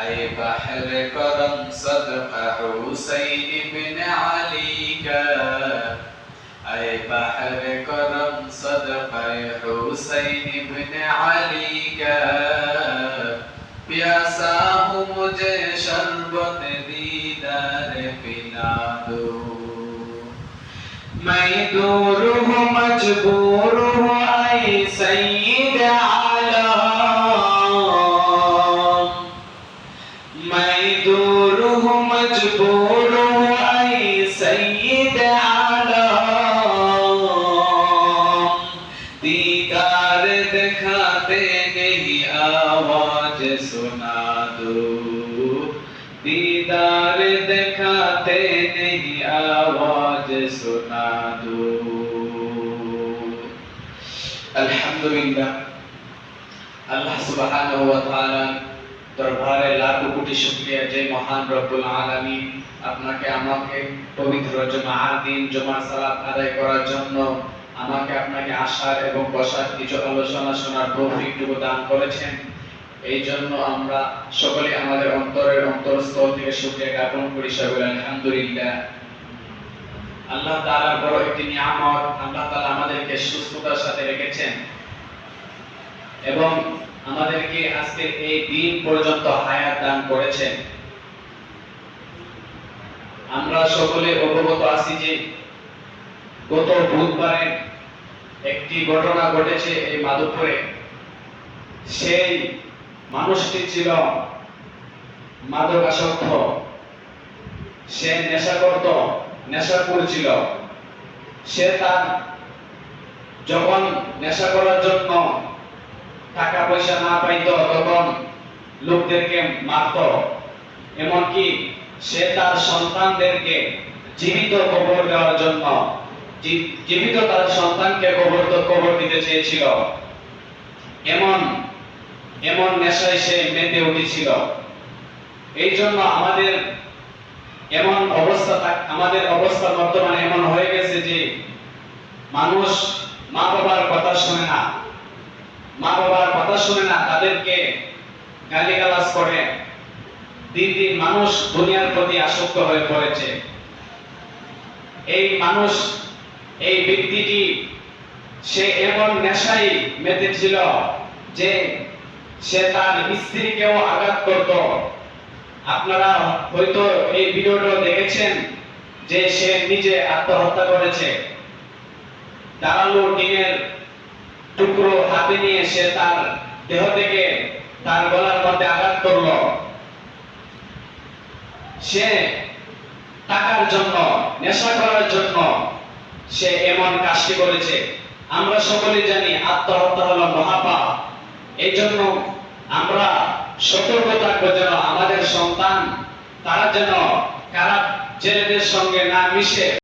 أي بحر كرم صدق حسين بن علي کا أي بحر کرم صدق حسين بن علي کا प्यासा हूँ मुझे शरबत दीदार पिला दो मैं दूर हूँ मजबूर हूँ ميدوره مجبوره أي سيد على دیدار دکھاتے نہیں آواز سنا دو دیدار دکھاتے نہیں آواز سنا دو الحمدللہ اللہ سبحانہ و تعالی দরবারে লাখ কোটি শুকরিয়া, যে মহান রব্বুল আলামিন আপনাকে, আমাকে পবিত্র জুমার দিন, জুমার সালাত আদায় করার জন্য আমাকে আপনাকে আসার এবং বসার কিছু আলোচনা শোনার তৌফিকটুকু দান করেছেন। এই জন্য আমরা সকলে আমাদের অন্তরের অন্তরস্থল থেকে শুকরিয়া জ্ঞাপন করি, সকলে আলহামদুলিল্লাহ। আল্লাহ তাআলার বড় একটি নিয়ামত, আল্লাহ তাআলা আমাদেরকে সুস্থতার সাথে রেখেছেন। এবং আমাদেরকে আজকে এই দিন পর্যন্ত হায়াত দান করেছেন। আমরা সকলে অবগত আছি যে গত বুধবারে একটি ঘটনা ঘটেছে এই মাধবপুরে। সেই মানুষটি ছিল মাদকাসক্ত। সে নেশা করত নেশা করছিল সে তার যখন নেশা করার জন্য টাকা পয়সা না পাইতো তখন লোকদেরকে মারত। এমনকি সে তার সন্তানদেরকে জীবিত কবর দেওয়ার জন্য জীবিত তার সন্তানকে কবর তো কবর দিতে চেয়েছিল। এমন এমন নেশায় সে মেতে উঠেছিল। এই জন্য আমাদের এমন অবস্থা আমাদের অবস্থা বর্তমানে এমন হয়ে গেছে যে মানুষ মা বাবার কথা শুনে না। মা বাবার কথা শুনে না, তাদেরকে গালিগালাজ করে। দিন দিন মানুষ দুনিয়ার প্রতি আসক্ত হয়ে পড়েছে। এই মানুষ, এই ব্যক্তিটি, সে এমন নেশায় মেতেছিল যে সে তার স্ত্রীকেও আঘাত করত। আপনারা হয়তো এই ভিডিওটা দেখেছেন যে সে নিজে আত্মহত্যা করেছে। দাঁড়াল টিনের টুকরো হাতে নিয়ে সে তার দেহ থেকে তার গলার মধ্যে আঘাত করল। সে টাকার জন্য, নেশা করার জন্য সে এমন কাজটি করেছে। আমরা সকলে জানি আত্মহত্যা হলো মহাপাপ। এই জন্য আমরা সতর্ক থাকব যেন আমাদের সন্তান, তারা যেন খারাপ ছেলেদের সঙ্গে না মিশে।